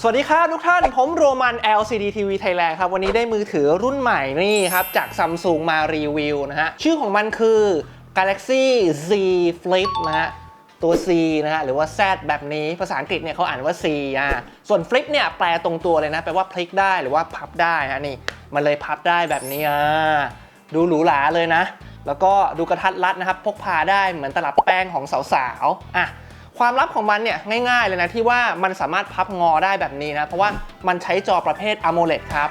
สวัสดีครับทุกท่าน ผมโรมัน LCD TV Thailand ครับ วันนี้ได้มือถือรุ่นใหม่นี่ครับ จาก Samsung มารีวิวนะฮะ ชื่อของมันคือ Galaxy Z Flip นะฮะ ตัว C นะฮะ หรือว่า Z แบบนี้ ภาษาอังกฤษเนี่ยเขาอ่านว่า C อะส่วน Flip เนี่ย แปลตรงตัวเลยนะ แปลว่าพลิกได้หรือว่าพับได้ฮะนี่ มันเลยพับได้แบบนี้อะดูหรูหราเลยนะ แล้วก็ดูกระทัดรัดนะครับ พกพาได้เหมือนตลับแป้งของสาวๆอะ ความลับของมันเนี่ยง่ายๆเลยนะที่ว่ามันสามารถพับงอได้แบบนี้นะ เพราะว่ามันใช้จอประเภท AMOLED ครับ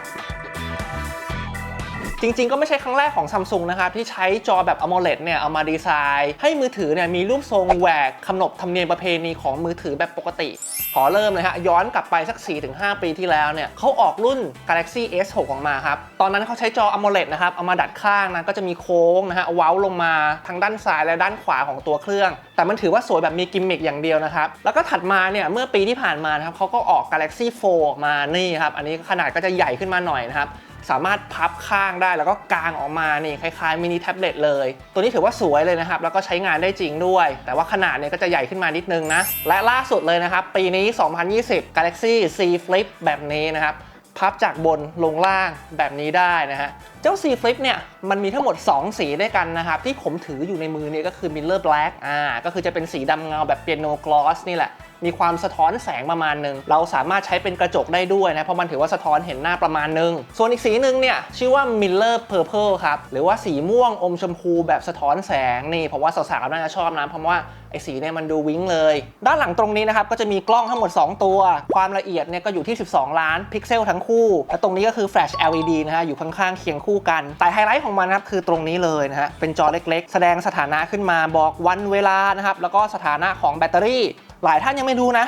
จริงๆ ก็ไม่ใช่ครั้งแรกของซัมซุงนะครับ ที่ใช้จอแบบ AMOLED เนี่ย เอามาดีไซน์ ให้มือถือเนี่ยมีรูปทรงแหวกขนบธรรมเนียมประเพณีของมือถือแบบปกติ ขอเริ่มเลยฮะย้อนกลับไปสัก 4-5 ปีที่แล้วเนี่ยเขาออกรุ่น Galaxy S6 ออกมาครับ ตอนนั้นเขาใช้จอ AMOLED นะครับ เอามาดัดข้างนะก็จะมีโค้งนะฮะเว้าลงมาทางด้านซ้ายและด้านขวาของตัวเครื่อง แต่มันถือว่าสวยแบบมีกิมมิคอย่างเดียวนะครับ แล้วก็ถัดมาเนี่ยเมื่อปีที่ผ่านมานะครับเขาก็ออก Galaxy 4 ออกมานี่ครับอันนี้ขนาดก็จะใหญ่ขึ้นมาหน่อยนะครับ สามารถพับข้างได้แล้วก็กางออกมานี่คล้ายๆมินิแท็บเล็ตเลย ตัวนี้ถือว่าสวยเลยนะครับ แล้วก็ใช้งานได้จริงด้วย แต่ว่าขนาดเนี่ยก็จะใหญ่ขึ้นมานิดนึงนะ และล่าสุดเลยนะครับ ปีนี้ 2020 Galaxy Z Flip แบบนี้นะครับ พับจากบนลงล่างแบบนี้ได้นะฮะ เจ้า C Flip เนี่ยมันมีทั้งหมด 2 สีด้วยกันนะครับ ที่ผมถืออยู่ในมือเนี่ยก็คือ Miller Black อ่าก็คือจะเป็นสีดำเงาแบบเปียโนกลอสนี่แหละ มีความสะท้อนแสงประมาณหนึ่งเราสามารถใช้เป็นกระจกได้ด้วยนะ เพราะมันถือว่าสะท้อนเห็นหน้าประมาณหนึ่งส่วนอีกสีหนึ่งเนี่ยชื่อว่า Miller Purple ครับ หรือว่าสีม่วงอมชมพูแบบสะท้อนแสงนี่ผมว่าสาวๆน่าจะชอบนะเพราะว่าไอ้สีเนี่ยมันดูวิ้งเลย ด้านหลังตรงนี้นะครับ ก็จะมีกล้องทั้งหมด 2 ตัว ความละเอียดเนี่ยก็อยู่ที่ 12 ล้านพิกเซลทั้งคู่ และตรงนี้ก็คือ Flash LED นะฮะอยู่ข้างๆเคียงคู่กัน แต่ไฮไลท์ของมันนะครับคือตรงนี้เลยนะฮะ เป็นจอเล็กๆ แสดงสถานะขึ้นมาบอกวันเวลานะครับ แล้วก็สถานะของแบตเตอรี่ หลายท่านยังไม่รู้นะ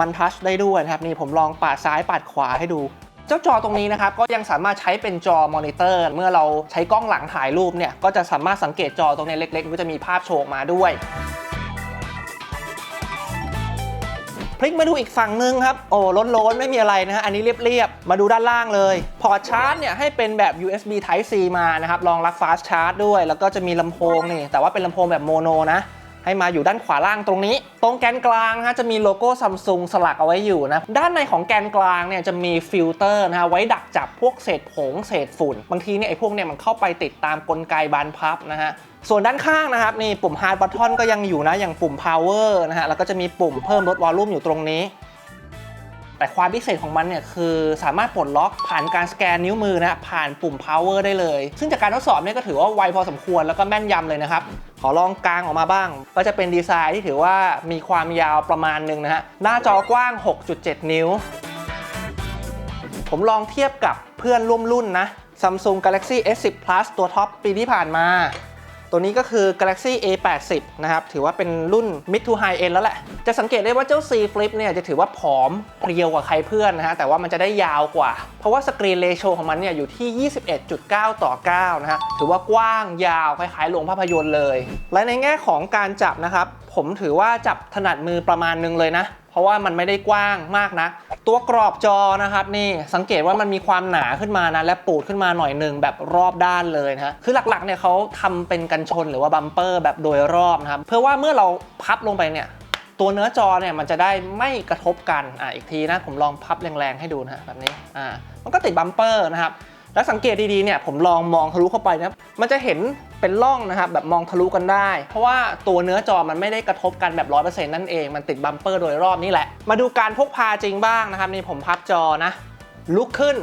มันทัชได้ด้วยนะครับ นี่ผมลองปาดซ้ายปาดขวาให้ดูเจ้าจอตรงนี้นะครับก็ยังสามารถใช้เป็นจอมอนิเตอร์ เมื่อเราใช้กล้องหลังถ่ายรูปเนี่ยก็จะสามารถสังเกตจอตรงนี้เล็กๆ ก็จะมีภาพโชว์ออกมาด้วย พลิกมาดูอีกฝั่งหนึ่งครับ โอ้ล้นๆ ไม่มีอะไรนะฮะ อันนี้เรียบๆ มาดูด้านล่างเลย พอร์ตชาร์จเนี่ยให้เป็นแบบ USB Type C มานะครับ รองรับ Fast Charge ด้วย แล้วก็จะมีลำโพงนี่ แต่ว่าเป็นลำโพงแบบโมโนนะ ให้มาอยู่ด้านขวาล่างตรงนี้ ตรงแกนกลางนะฮะจะมีโลโก้ซัมซุงสลักเอาไว้อยู่นะ ด้านในของแกนกลางเนี่ยจะมีฟิลเตอร์นะฮะไว้ดักจับพวกเศษผงเศษฝุ่น บางทีเนี่ยไอ้พวกเนี่ยมันเข้าไปติดตามกลไกบานพับนะฮะส่วนด้านข้างนะครับนี่ปุ่ม Hard Button ก็ยังอยู่นะอย่างปุ่ม Power นะฮะแล้วก็จะมีปุ่มเพิ่มลดวอลลุ่มอยู่ตรงนี้ แต่ความพิเศษของมันเนี่ยคือสามารถปลดล็อกผ่านการสแกนนิ้วมือนะผ่านปุ่ม power ได้เลย ซึ่งจากการทดสอบเนี่ยก็ถือว่าไวพอสมควรแล้วก็แม่นยำเลยนะครับ ขอลองกลางออกมาบ้าง ก็จะเป็นดีไซน์ที่ถือว่ามีความยาวประมาณหนึ่งนะฮะหน้าจอกว้าง 6.7 นิ้ว ผมลองเทียบกับเพื่อนร่วมรุ่นนะ Samsung Galaxy S10 Plus ตัวท็อปปีที่ผ่านมา ตัวนี้ก็คือ Galaxy A80 นะครับ ถือว่าเป็นรุ่น mid to high end แล้วแหละ จะสังเกตได้ว่าเจ้า C Flip เนี่ยจะถือว่าผอมเพรียวกว่าใครเพื่อนนะฮะ แต่ว่ามันจะได้ยาวกว่า เพราะว่าสกรีนเรโชของมันเนี่ยอยู่ที่ 21.9 ต่อ 9 นะฮะ ถือว่ากว้างยาวคล้ายๆโรงภาพยนตร์เลย และในแง่ของการจับนะครับ ผมถือว่าจับถนัดมือประมาณนึงเลยนะ ราะว่ามันไม่ได้กว้างมากนะ ตัวกรอบจอนะครับนี่สังเกตว่ามันมีความหนาขึ้นมานะและปูดขึ้นมาหน่อยหนึ่งแบบรอบด้านเลยนะคือหลักๆเนี่ยเขาทำเป็นกันชนหรือว่าบัมเปอร์แบบโดยรอบนะครับเพื่อว่าเมื่อเราพับลงไปเนี่ยตัวเนื้อจอเนี่ยมันจะได้ไม่กระทบกันอ่าอีกทีนะผมลองพับแรงๆให้ดูนะฮะแบบนี้อ่ามันก็ติดบัมเปอร์นะครับ แล้วสังเกตดีๆเนี่ยผมลองมองทะลุเข้าไปนะครับมันจะเห็นเป็นร่องนะครับแบบมองทะลุกันได้ เพราะว่าตัวเนื้อจอมันไม่ได้กระทบกันแบบ100%นั่นเอง มันติดบัมเปอร์โดยรอบนี่แหละ มาดูการพกพาจริงบ้างนะครับนี่ผมพับจอนะ ลุกขึ้น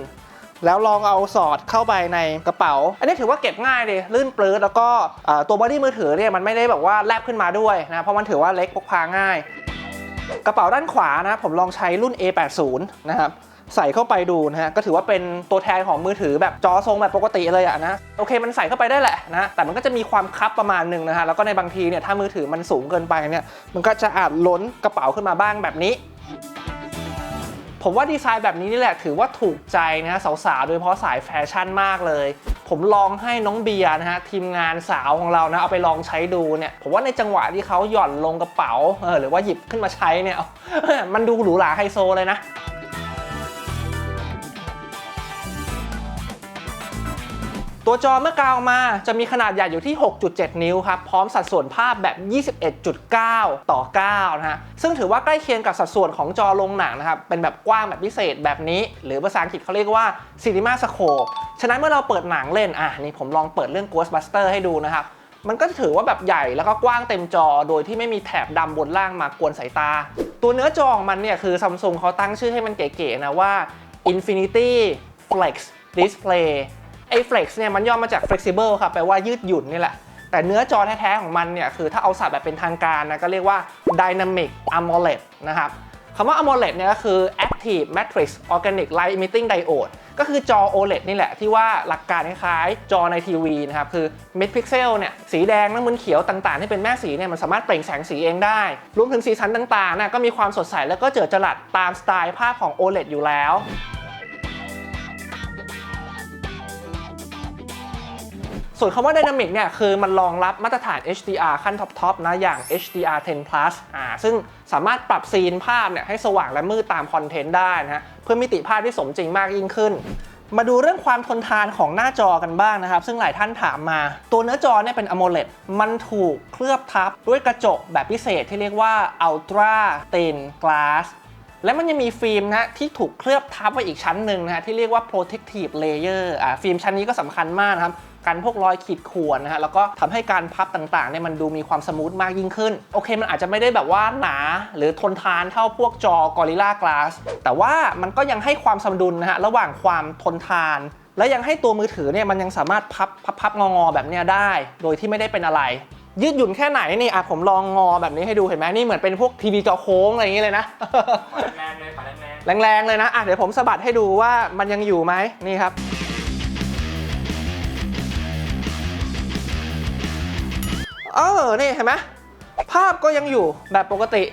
แล้วลองเอาสอดเข้าไปในกระเป๋า อันนี้ถือว่าเก็บง่ายเลยลื่นปลื้ดแล้วก็ตัวบอดี้มือถือเนี่ยมันไม่ได้แบบว่าแลบขึ้นมาด้วยนะเพราะมันถือว่าเล็กพกพาง่าย กระเป๋าด้านขวานะผมลองใช้รุ่น A80 นะครับ ใส่เข้าไปดูนะฮะก็ถือว่าเป็นตัวแทนของมือถือแบบจอทรงแบบปกติเลยอะนะโอเคมันใส่เข้าไปได้แหละนะแต่มันก็จะมีความคับประมาณหนึ่งนะฮะแล้วก็ในบางทีเนี่ยถ้ามือถือมันสูงเกินไปเนี่ยมันก็จะอาจล้นกระเป๋าขึ้นมาบ้างแบบนี้ผมว่าดีไซน์แบบนี้นี่แหละถือว่าถูกใจนะฮะสาวๆ โดยเฉพาะสายแฟชั่นมากเลย ผมลองให้น้องเบียร์นะฮะทีมงานสาวของเรานะเอาไปลองใช้ดูเนี่ยผมว่าในจังหวะที่เขาหย่อนลงกระเป๋าเออหรือว่าหยิบขึ้นมาใช้เนี่ยมันดูหรูหราไฮโซเลยนะ ตัวจอเมื่อกาวมาจะมีขนาดใหญ่อยู่ที่ 6.7 นิ้วครับ พร้อมสัดส่วนภาพแบบ 21.9 ต่อ 9 นะฮะ ซึ่งถือว่าใกล้เคียงกับสัดส่วนของจอโรงหนังนะครับ เป็นแบบกว้างแบบพิเศษแบบนี้ หรือภาษาอังกฤษเขาเรียกว่า Cinema Scope ฉะนั้นเมื่อเราเปิดหนังเล่น อะ นี่ผมลองเปิดเรื่อง Ghostbuster ให้ดูนะครับมันก็ถือว่าแบบใหญ่แล้วก็กว้างเต็มจอโดยที่ไม่มีแถบดำบนล่างมากวนสายตา ตัวเนื้อจอของมันเนี่ยคือซัมซุงเขาตั้งชื่อให้มันเก๋ๆนะว่า Infinity Flex Display ไอ้ Flex เนี่ยมันย่อมาจาก flexible ครับแปลว่ายืดหยุ่นนี่แหละ แต่เนื้อจอแท้ๆของมันเนี่ยคือถ้าเอาสับแบบเป็นทางการนะก็เรียกว่า Dynamic AMOLED นะครับคำว่า AMOLED เนี่ยก็คือ Active Matrix Organic Light Emitting Diode ก็คือจอ OLED นี่แหละที่ว่าหลักการคล้ายๆจอในทีวีนะครับ คือ mid pixel เนี่ยสีแดงน้ำมันเขียวต่างๆ ที่เป็นแม่สีเนี่ยมันสามารถเปล่งแสงสีเองได้ รวมถึงสีสันต่างๆนะก็มีความสดใสแล้วก็เจิดจรัสตามสไตล์ภาพของ OLED อยู่แล้ว ส่วนคำว่า Dynamic เนี่ยคือมันรองรับมาตรฐาน HDR ขั้นท็อปๆนะอย่าง HDR 10 plus อ่าซึ่งสามารถปรับซีนภาพเนี่ยให้สว่างและมืดตามคอนเทนต์ได้นะฮะเพื่อมิติภาพที่สมจริงมากยิ่งขึ้น มาดูเรื่องความทนทานของหน้าจอกันบ้างนะครับ ซึ่งหลายท่านถามมา ตัวเนื้อจอเนี่ยเป็น AMOLED มันถูกเคลือบทับด้วยกระจกแบบพิเศษที่เรียกว่า Ultra Thin Glass และมันยังมีฟิล์มนะที่ถูกเคลือบทับไว้อีกชั้นหนึ่งนะฮะที่เรียกว่า protective layer อ่าฟิล์มชั้นนี้ก็สำคัญมากนะครับ กันพวกรอยขีดข่วนนะฮะแล้วก็ทำให้การพับต่างๆเนี่ยมันดูมีความสมูทมากยิ่งขึ้น โอเค มันอาจจะไม่ได้แบบว่าหนา หรือทนทานเท่าพวกจอ Gorilla Glass แต่ว่ามันก็ยังให้ความสมดุลนะฮะระหว่างความทนทานและยังให้ตัวมือถือเนี่ยมันยังสามารถพับพับพับงองอๆแบบเนี้ยได้ โดยที่ไม่ได้เป็นอะไร ยืดหยุ่นแค่ไหนนี่อะผมลองงอแบบนี้ให้ดูเห็นไหมนี่เหมือนเป็นพวกทีวีจอโค้งอะไรอย่างเงี้ยเลยนะแรงๆเลยขอแรงๆแรงๆเลยนะอะเดี๋ยวผมสะบัดให้ดูว่ามันยังอยู่ไหมนี่ครับ เออนี่เห็นไหมภาพก็ยังอยู่แบบปกติ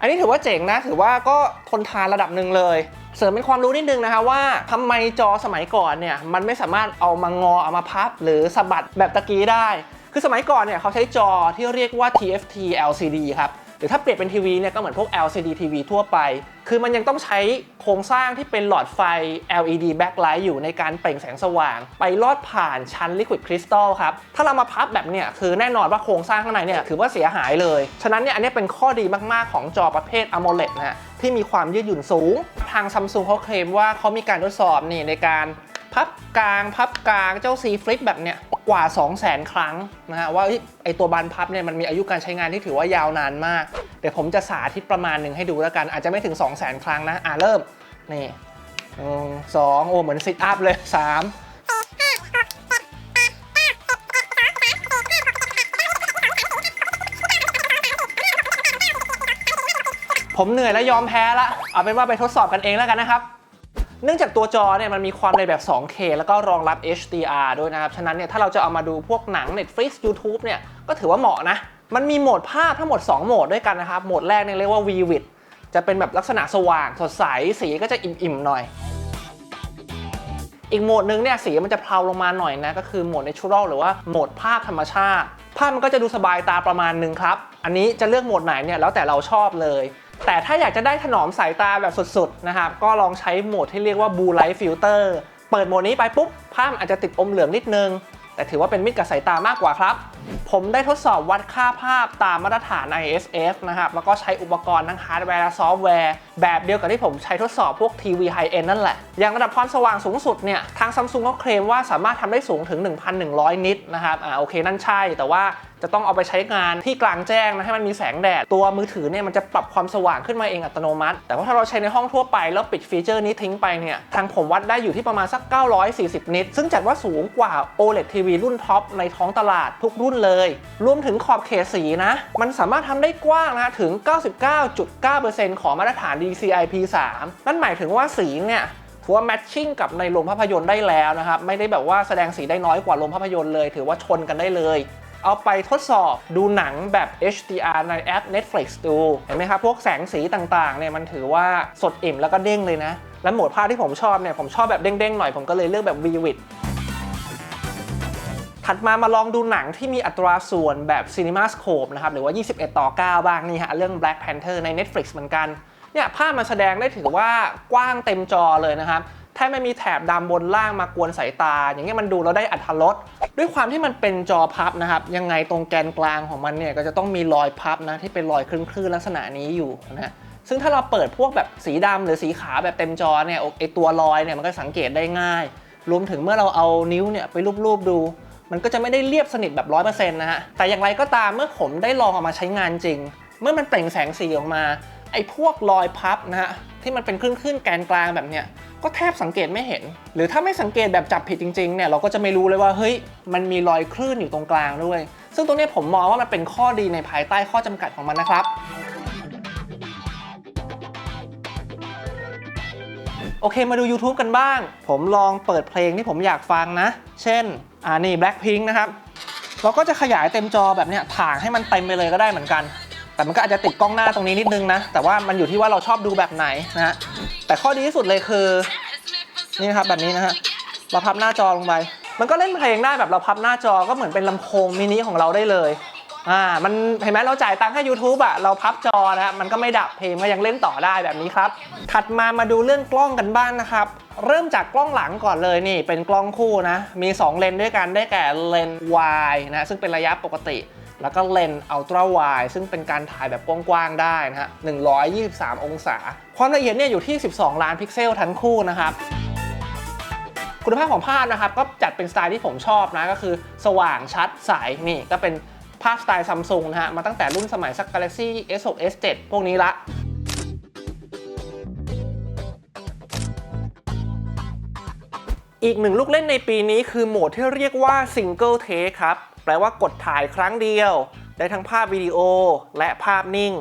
อันนี้ถือว่าเจ๋งนะ ถือว่าก็ทนทานระดับหนึ่งเลย เสริมเป็นความรู้นิดนึงนะคะว่าทำไมจอสมัยก่อนเนี่ยมันไม่สามารถเอามางอเอามาพับหรือสะบัดแบบตะกี้ได้ คือสมัยก่อนเนี่ยเขาใช้จอที่เรียกว่า TFT LCD ครับ หรือถ้าเปรียบเป็นทีวีเนี่ยก็เหมือนพวก LCD TV ทั่วไป คือมันยังต้องใช้โครงสร้างที่เป็นหลอดไฟ LED backlight อยู่ในการเปล่งแสงสว่าง ไปลอดผ่านชั้น liquid crystal ครับ ถ้าเรามาพับแบบเนี่ยคือแน่นอนว่าโครงสร้างข้างในเนี่ยถือว่าเสียหายเลย ฉะนั้นเนี่ยอันนี้เป็นข้อดีมาก ๆ ของจอประเภท AMOLED นะฮะที่มีความยืดหยุ่นสูง ทางซัมซุงเขาเคลมว่าเขามีการทดสอบนี่ในการพับกลางพับกลางเจ้า C Flip แบบเนี้ย กว่า 2 0 0 0 0 0 ครั้งนะฮะว่าไอตัวบานพับเนี่ยมันมีอายุการใช้งานที่ถือว่ายาวนานมาก เดี๋ยวผมจะสาธิตประมาณหนึ่งให้ดูแล้วกัน อาจจะไม่ถึง 2 0 0 0 0 0 ครั้งนะ อะเริ่ม นี่หนึ่งสองโอ้เหมือนซิทอัพเลย 3 ผมเหนื่อยแล้วยอมแพ้ละ เอาเป็นว่าไปทดสอบกันเองแล้วกันนะครับ เนื่องจากตัวจอเนี่ยมันมีความในแบบ 2K แล้วก็รองรับ HDR ด้วยนะครับ ฉะนั้นเนี่ยถ้าเราจะเอามาดูพวกหนัง Netflix YouTube เนี่ยก็ถือว่าเหมาะนะ มันมีโหมดภาพทั้งหมด 2 โหมดด้วยกันนะครับ โหมดแรกเนี่ยเรียกว่า Vivid จะเป็นแบบลักษณะสว่างสดใส สีก็จะอิ่มๆหน่อย อีกโหมดหนึงเนี่ยสีมันจะเพลาลงมาหน่อยนะ ก็คือโหมด natural หรือว่าโหมดภาพธรรมชาติ ภาพมันก็จะดูสบายตาประมาณหนึงครับ อันนี้จะเลือกโหมดไหนเนี่ยแล้วแต่เราชอบเลย แต่ถ้าอยากจะได้ถนอมสายตาแบบสุดๆนะครับก็ลองใช้โหมดที่เรียกว่า blue light filter เปิดโหมดนี้ไปปุ๊บภาพอาจจะติดอมเหลืองนิดนึง แต่ถือว่าเป็นมิตรกับสายตามากกว่าครับ ผมได้ทดสอบวัดค่าภาพตามมาตรฐาน ISF นะครับแล้วก็ใช้อุปกรณ์ทั้งฮาร์ดแวร์และซอฟต์แวร์ แบบเดียวกับที่ผมใช้ทดสอบพวกทีวีไฮเอ็นนั่นแหละ อย่างระดับความสว่างสูงสุดเนี่ย ทางซัมซุงเขาเคลมว่าสามารถทำได้สูงถึง 1,100 นิตนะครับอ่าโอเคนั่นใช่แต่ว่าจะต้องเอาไปใช้งานที่กลางแจ้งนะให้มันมีแสงแดด ตัวมือถือเนี่ยมันจะปรับความสว่างขึ้นมาเองอัตโนมัติ แต่ว่าถ้าเราใช้ในห้องทั่วไปแล้วปิดฟีเจอร์นี้ทิ้งไปเนี่ยทางผมวัดได้อยู่ที่ประมาณสัก 940 นิตซึ่งจัดว่าสูงกว่า OLED TV รุ่นท็อปในท้องตลาดทุกรุ่นเลย รวมถึงขอบเขตสีนะ มันสามารถทำได้กว้างนะถึง 99.9%ของมาตรฐาน DCI-P3 นั่นหมายถึงว่าสีเนี่ยถือว่าแมทชิ่งกับในโรงภาพยนตร์ได้แล้วนะครับ ไม่ได้แบบว่าแสดงสีได้น้อยกว่าโรงภาพยนตร์เลย ถือว่าชนกันได้เลย เอาไปทดสอบดูหนังแบบ HDR ในแอป Netflix ดู เห็นไหมครับ พวกแสงสีต่างๆเนี่ยมันถือว่าสดอิ่มแล้วก็เด้งเลยนะ และโหมดภาพที่ผมชอบเนี่ยผมชอบแบบเด้งๆหน่อยผมก็เลยเลือกแบบ Vivid ถัดมามาลองดูหนังที่มีอัตราส่วนแบบ Cinema Scope นะครับ หรือว่า 21 ต่อ 9 บ้างนี่ฮะ เรื่อง Black Panther ใน Netflix เหมือนกัน เนี่ย ภาพมันแสดงได้ถือว่ากว้างเต็มจอเลยนะครับ แทบไม่มีแถบดำบนล่างมากวนสายตา อย่างเงี้ยมันดูแล้วได้อัธรสด้วยความที่มันเป็นจอพับนะครับ ยังไงตรงแกนกลางของมันเนี่ยก็จะต้องมีรอยพับนะที่เป็นรอยคลื่นๆลักษณะนี้อยู่นะซึ่งถ้าเราเปิดพวกแบบสีดำหรือสีขาวแบบเต็มจอเนี่ยไอตัวรอยเนี่ยมันก็สังเกตได้ง่าย รวมถึงเมื่อเราเอานิ้วเนี่ยไปรูปๆดู มันก็จะไม่ได้เรียบสนิทแบบร้อยเปอร์เซ็นต์นะฮะแต่อย่างไรก็ตามเมื่อผมได้ลองเอามาใช้งานจริง เมื่อมันเปล่งแสงสีออกมา ไอ้พวกรอยพับนะฮะที่มันเป็นคลื่นๆแกนกลางแบบเนี้ยก็แทบสังเกตไม่เห็น หรือถ้าไม่สังเกตแบบจับผิดจริงๆเนี่ยเราก็จะไม่รู้เลยว่าเฮ้ยมันมีรอยคลื่นอยู่ตรงกลางด้วย ซึ่งตรงนี้ผมมองว่ามันเป็นข้อดีในภายใต้ข้อจำกัดของมันนะครับโอเคมาดู YouTube กันบ้าง ผมลองเปิดเพลงที่ผมอยากฟังนะ เช่น อ่านี่ Blackpink นะครับ เราก็จะขยายเต็มจอแบบเนี้ยถ่างให้มันเต็มไปเลยก็ได้เหมือนกัน แต่มันก็อาจจะติดกล้องหน้าตรงนี้นิดนึงนะ แต่ว่ามันอยู่ที่ว่าเราชอบดูแบบไหนนะฮะ แต่ข้อดีที่สุดเลยคือ นี่นะครับแบบนี้นะฮะ เราพับหน้าจอลงไป มันก็เล่นเพลงได้แบบเราพับหน้าจอก็เหมือนเป็นลำโพงมินิของเราได้เลย อ่า มันเห็นไหมเราจ่ายตังค์ให้ YouTube อะเราพับจอนะฮะมันก็ไม่ดับเพลงก็ยังเล่นต่อได้แบบนี้ครับ ถัดมามาดูเรื่องกล้องกันบ้างนะครับเริ่มจากกล้องหลังก่อนเลยนี่เป็นกล้องคู่นะ มี 2 เลนด้วยกันได้แก่เลนส์ wide นะซึ่งเป็นระยะปกติ แล้วก็เลนส์ ultra wide ซึ่งเป็นการถ่ายแบบกว้างๆได้นะฮะ 123 องศา ความละเอียดเนี่ยอยู่ที่ 12 ล้านพิกเซลทั้งคู่นะครับคุณภาพของภาพนะครับก็จัดเป็นสไตล์ที่ผมชอบนะก็คือสว่างชัดใสนี่ก็เป็นภาพสไตล์ซัมซุงนะฮะมาตั้งแต่รุ่นสมัยสัก Galaxy S6 S7 พวกนี้ละอีกหนึ่งลูกเล่นในปีนี้คือโหมดที่เรียกว่า Single Take ครับ แปลว่ากดถ่ายครั้งเดียว ได้ทั้งภาพวิดีโอและภาพนิ่ง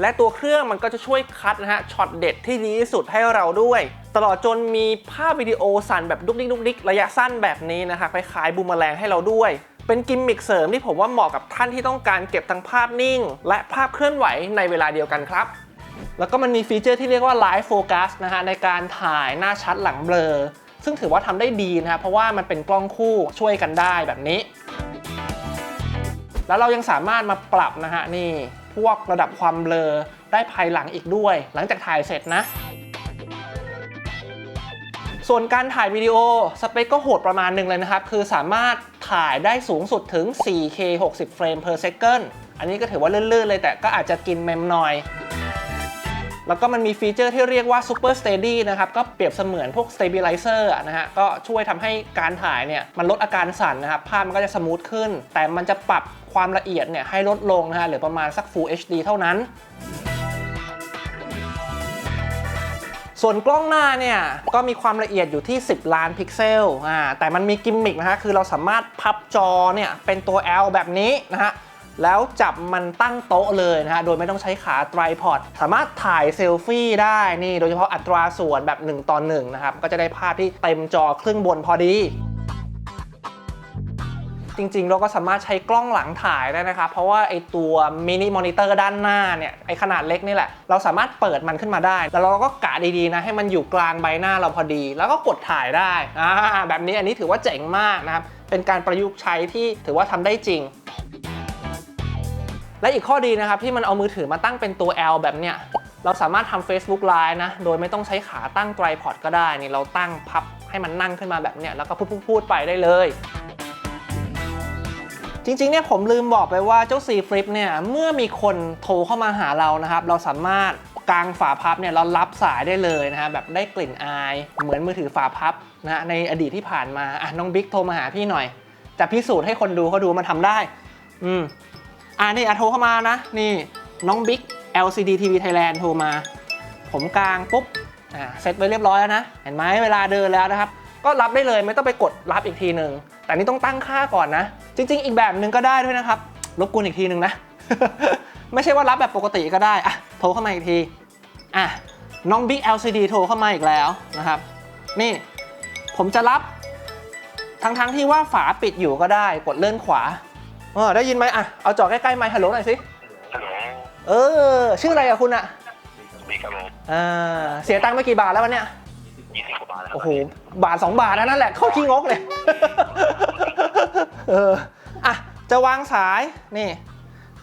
และตัวเครื่องมันก็จะช่วยคัดนะฮะช็อตเด็ดที่ดีที่สุดให้เราด้วย ตลอดจนมีภาพวิดีโอสั่นแบบดุกดิกดุกดิกระยะสั้นแบบนี้นะครับคล้ายๆบูมเมอแรงให้เราด้วยเป็นกิมมิคเสริมที่ผมว่าเหมาะกับท่านที่ต้องการเก็บทั้งภาพนิ่ง และภาพเคลื่อนไหวในเวลาเดียวกันครับ แล้วก็มันมีฟีเจอร์ที่เรียกว่า Live Focus นะฮะในการถ่ายหน้าชัดหลังเบลอ ซึ่งถือว่าทำได้ดีนะครับเพราะว่ามันเป็นกล้องคู่ช่วยกันได้แบบนี้ แล้วเรายังสามารถมาปรับนะฮะนี่พวกระดับความเบลอได้ภายหลังอีกด้วย หลังจากถ่ายเสร็จนะส่วนการถ่ายวิดีโอสเปคก็โหดประมาณหนึ่งเลยนะครับ คือสามารถถ่ายได้สูงสุดถึง 4K 60 เฟรม per second อันนี้ก็ถือว่าลื่นๆเลยแต่ก็อาจจะกินเมมหน่อย แล้วก็มันมีฟีเจอร์ที่เรียกว่า Super Steady นะครับ ก็เปรียบเสมือนพวก Stabilizer นะฮะ ก็ช่วยทำให้การถ่ายเนี่ย มันลดอาการสั่นนะครับ ภาพมันก็จะสมูทขึ้น แต่มันจะปรับความละเอียดเนี่ยให้ลดลงนะฮะ เหลือประมาณสัก Full HD เท่านั้นส่วนกล้องหน้าเนี่ยก็มีความละเอียดอยู่ที่ 10 ล้านพิกเซลอ่าแต่มันมีกิมมิกนะฮะคือเราสามารถพับจอเนี่ยเป็นตัว L แบบนี้นะฮะ แล้วจับมันตั้งโต๊ะเลยนะฮะ โดยไม่ต้องใช้ขาไตรพอด สามารถถ่ายเซลฟี่ได้นี่ โดยเฉพาะอัตราส่วนแบบ 1 ต่อ 1 นะครับ ก็จะได้ภาพที่เต็มจอครึ่งบนพอดีจริงๆ เราก็สามารถใช้กล้องหลังถ่ายได้นะครับ เพราะว่าไอตัวมินิมอนิเตอร์ด้านหน้าเนี่ย ไอขนาดเล็กนี่แหละ เราสามารถเปิดมันขึ้นมาได้ แล้วเราก็กะดีๆนะ ให้มันอยู่กลางใบหน้าเราพอดี แล้วก็กดถ่ายได้อ่าแบบนี้อันนี้ถือว่าเจ๋งมากนะครับ เป็นการประยุกต์ใช้ที่ถือว่าทำได้จริง และอีกข้อดีนะครับที่มันเอามือถือมาตั้งเป็นตัว L แบบเนี้ยเราสามารถทำ Facebook Live นะ โดยไม่ต้องใช้ขาตั้งไตรพอดก็ได้นี่เราตั้งพับให้มันนั่งขึ้นมาแบบเนี้ยแล้วก็พูดพูดๆไปได้เลยจริงๆ เนี่ยผมลืมบอกไปว่าเจ้า C Flip เนี่ยเมื่อมีคนโทรเข้ามาหาเรานะครับ เราสามารถกางฝาพับเนี่ยเรารับสายได้เลยนะฮะแบบได้กลิ่นอาย เหมือนมือถือฝาพับนะฮะในอดีตที่ผ่านมาอะน้องบิ๊กโทรมาหาพี่หน่อย จะพิสูจน์ให้คนดูเขาดูมันทำได้ อืม อ่านี่อะโทรเข้ามานะ นี่น้องบิ๊ก LCD TV Thailand โทรมา ผมกลางปุ๊บอ่าเสร็จไปเรียบร้อยแล้วนะ เห็นไหมเวลาเดินแล้วนะครับ ก็รับได้เลยไม่ต้องไปกดรับอีกทีหนึ่งแต่นี่ต้องตั้งค่าก่อนนะ จริง ๆ อีกแบบหนึ่งก็ได้ด้วยนะครับรบกวนอีกทีหนึ่งนะ ไม่ใช่ว่ารับแบบปกติก็ได้อะโทรเข้ามาอีกทีอะน้อง Big LCD โทรเข้ามาอีกแล้วนะครับ นี่ผมจะรับทั้งๆที่ว่าฝาปิดอยู่ก็ได้กดเลื่อนขวา ออได้ยินไหมอะเอาจอใกล้ๆไมค์ฮัลโหลหน่อยสิฮัลโหลเออ ชื่ออะไรอะคุณอะมีครับผมอ่าเสียตังค์ไปกี่บาทแล้ววันเนี้ยยี่สิบกว่าบาทแล้วโอ้โหบาท2บาทนะนั่นแหละเข้าขี้งกเลย เอออะจะวางสายนี่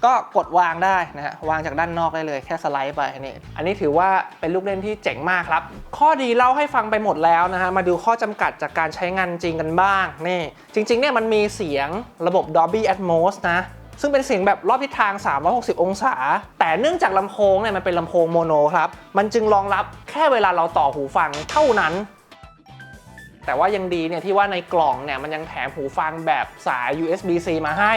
ก็กดวางได้นะฮะวางจากด้านนอกได้เลยแค่สไลด์ไปนี่อันนี้ถือว่าเป็นลูกเล่นที่เจ๋งมากครับ ข้อดีเล่าให้ฟังไปหมดแล้วนะฮะมาดูข้อจำกัดจากการใช้งานจริงกันบ้างนี่จริงๆเนี่ยมันมีเสียงระบบ Dolby Atmos นะซึ่งเป็นเสียงแบบรอบทิศทาง 360 องศา แต่เนื่องจากลำโพงเนี่ยมันเป็นลำโพงโมโนครับ มันจึงรองรับแค่เวลาเราต่อหูฟังเท่านั้น แต่ว่ายังดีเนี่ยที่ว่าในกล่องเนี่ยมันยังแถมหูฟังแบบสาย USB-C มาให้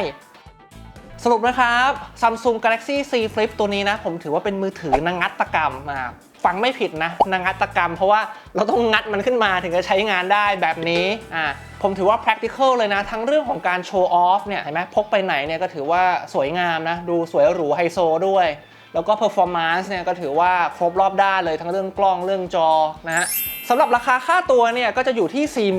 สรุปนะครับ Samsung Galaxy Z Flip ตัวนี้นะ ผมถือว่าเป็นมือถือนงัตกรรมนะครับฟังไม่ผิดนะนงัตกรรม เพราะว่าเราต้องงัดมันขึ้นมาถึงจะใช้งานได้แบบนี้อ่าผมถือว่า practical เลยนะ ทั้งเรื่องของการโชว์ออฟเนี่ยเห็นไหมพกไปไหนเนี่ยก็ถือว่าสวยงามนะ ดูสวยหรูไฮโซด้วย แล้วก็ performance เนี่ยก็ถือว่าครบรอบด้านเลยทั้งเรื่องกล้องเรื่องจอนะฮะสำหรับราคาค่าตัวเนี่ยก็จะอยู่ที่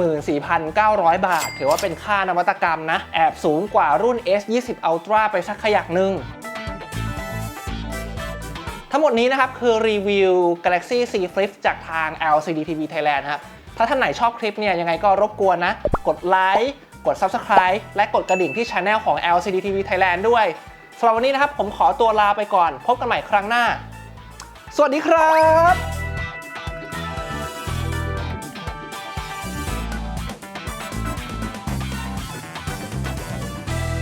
44,900 บาท ถือว่าเป็นค่านวัตกรรมนะ แอบสูงกว่ารุ่น S20 Ultra ไปสักขยักหนึ่งทั้งหมดนี้นะครับคือรีวิว Galaxy Z Flip จากทาง LCD TV Thailand ครับ ถ้าท่านไหนชอบคลิปเนี่ยยังไงก็รบกวนนะ กดไลค์ กด Subscribe และกดกระดิ่งที่ช anel ของ LCD TV Thailand ด้วย สำหรับวันนี้นะครับผมขอตัวลาไปก่อน พบกันใหม่ครั้งหน้า สวัสดีครับ